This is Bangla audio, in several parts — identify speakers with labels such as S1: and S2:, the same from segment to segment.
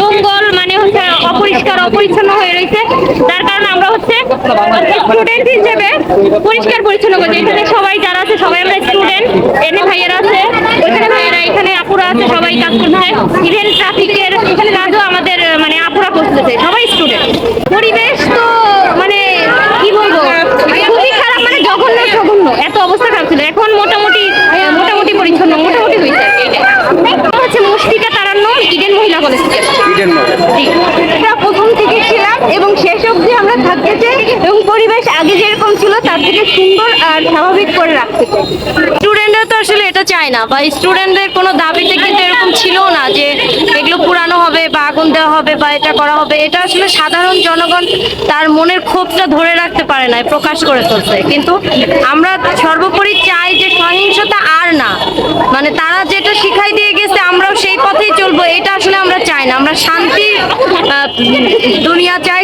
S1: জঙ্গল মানে হচ্ছে অপরিষ্কার, অপরিচ্ছন্ন হয়ে রয়েছে। যার কারণে আমরা হচ্ছে স্টুডেন্ট হিসেবে পরিষ্কার পরিচ্ছন্ন করছি। এখানে সবাই যারা আছে, সবাই আমরা স্টুডেন্ট এনে ভাইয়েরা আছে ওইখানে ভাইয়েরা, এখানে আপুরা আছে, সবাই কাজ হয় ইভেন ট্রাফিকের কাজও আমাদের মানে আপুরা করতেছে, সবাই স্টুডেন্ট পরিবেশ তো মানে কি বলব? খুবই খারাপ মানে জঘন্য জঘন্য। এত অবস্থা খারাপ ছিল। এখন মোটামুটি পরিচ্ছন্ন মোটামুটি হয়েছে এটা হচ্ছে মুশফিকা তারান্ন ইডেন মহিলা কলেজ থেকে
S2: ইডেন
S1: আমরা প্রথম থেকে ছিলাম এবং শেষ অবধি আমরা থাকতে চাই এবং পরিবেশ আগে যেরকম ছিল তার থেকে সুন্দর আর স্বাভাবিক করে রাখতে চাই।
S3: স্টুডেন্টরা তো আসলে এটা চায় না বা স্টুডেন্টদের কোনো দাবিতে কিন্তু এরকম ছিল না যে এগুলো পুরানো হবে বা আগুন দেওয়া হবে বা এটা করা হবে। এটা আসলে সাধারণ জনগণ তার মনের ক্ষোভটা ধরে রাখতে পারে না প্রকাশ করে ফেলছে কিন্তু আমরা সর্বোপরি চাই যে সহিংসতা আর না। মানে তারা যেটা শিখাই দিয়ে গেছে আমরাও সেই পথেই চলবো এটা আসলে আমরা না। আমরা শান্তি দুনিয়া চাই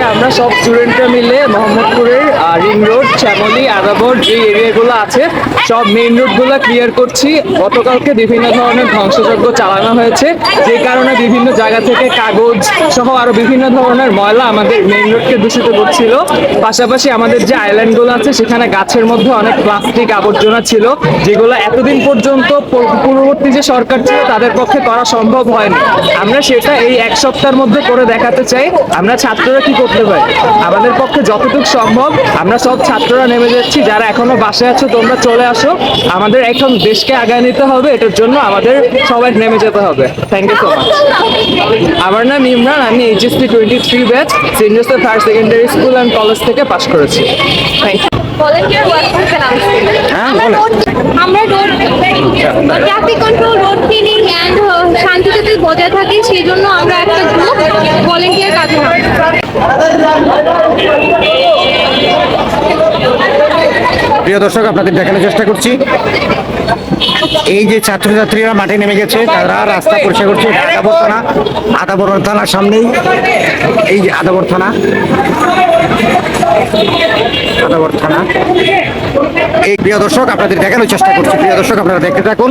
S3: মানে
S2: আমরা সব স্টুডেন্টরা মিলে মোহাম্মদপুরের রিং রোড শ্যামলী আদাবর যে এরিয়াগুলো আছে, সব মেইন রোডগুলো ক্লিয়ার করছি। গতকালকে বিভিন্ন ধরনের ধ্বংসযজ্ঞ চালানো হয়েছে। যে কারণে বিভিন্ন জায়গা থেকে কাগজ সহ আরও বিভিন্ন ধরনের ময়লা আমাদের মেইন রোডকে দূষিত করছিল। পাশাপাশি আমাদের যে আইল্যান্ডগুলো আছে, সেখানে গাছের মধ্যে অনেক প্লাস্টিক আবর্জনা ছিল, যেগুলো এতদিন পর্যন্ত পূর্ববর্তী যে সরকার ছিল, তাদের পক্ষে করা সম্ভব হয়নি। আমরা সেটা এই এক সপ্তাহের মধ্যে করে দেখাতে চাই। আমরা ছাত্ররা কি করতে পারি আমাদের পক্ষে যতটুকু সম্ভব আমরা সব ছাত্ররা নেমে যাচ্ছি। যারা এখনও বাসায় আছো তোমরা চলে আসো। আমাদের এখন দেশকে আগায় নিতে হবে এটার জন্য আমাদের সবাই নেমে যেতে হবে। থ্যাংক ইউ সো মাচ আমার নাম ইমরান আমি HSC twenty three batch Saint Joseph higher secondary school and college থেকে পাশ করেছি। থ্যাংক ইউ
S1: ভলেন্টিয়ার ওয়ার্ক
S2: হ্যাঁ,
S1: আমরা
S2: বলেন।
S1: রোড আমরা road traffic control road cleaning and শান্তি যাতে বজায় থাকে সেই জন্য আমরা একটা গ্রুপ ভলেন্টিয়ার কাজ করি
S4: প্রিয় দর্শক, আপনাদের দেখানোর চেষ্টা করছি। এই যে ছাত্রছাত্রীরা মাঠে নেমে গেছে, তারা রাস্তা পরিষ্কার করছে আদাবর থানা। আদাবর থানার সামনেই এই যে আদাবর থানা। আদাবর থানা। এই প্রিয় দর্শক, আপনাদের দেখানোর চেষ্টা করছি। প্রিয় দর্শক, আপনারা দেখতে থাকুন।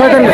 S4: সাইকেল